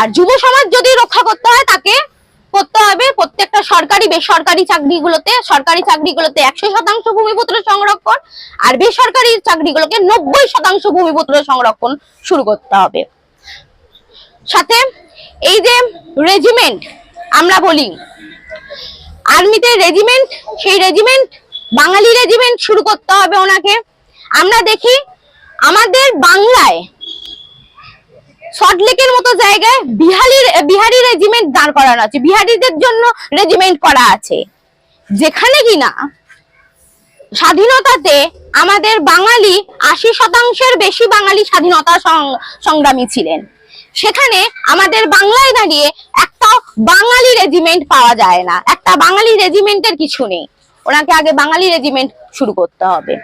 আর যুব সমাজ যদি রক্ষা করতে হয়, তাকে করতে হবে প্রত্যেকটা সরকারি, বেসরকারি চাকরিগুলোতে। সরকারি চাকরিগুলোতে একশো শতাংশ ভূমিপুত্র সংরক্ষণ আর বেসরকারি চাকরিগুলোকে নব্বই শতাংশ ভূমিপুত্র সংরক্ষণ শুরু করতে হবে। সাথে এই যে রেজিমেন্ট আমরা বলি আর্মিতে রেজিমেন্ট সেই রেজিমেন্ট বাঙালি রেজিমেন্ট শুরু করতে হবে ওনাকে। আমরা দেখি, আমাদের বাংলায় সল্টলেকের মতো জায়গায় বিহারি বিহারি রেজিমেন্ট দাঁড় করানো আছে। বিহারিদের জন্য রেজিমেন্ট করা আছে। যেখানে কিনা স্বাধীনতাতে আমাদের বাঙালি আশি শতাংশের বেশি বাঙালি স্বাধীনতা সংগ্রামী ছিলেন। সেখানে আমাদের বাংলায় দাঁড়িয়ে একটা বাঙালি রেজিমেন্ট পাওয়া যায় না। একটা বাঙালি রেজিমেন্টের কিছু নেই। ওনাকে আগে বাঙালি রেজিমেন্ট শুরু করতে হবে।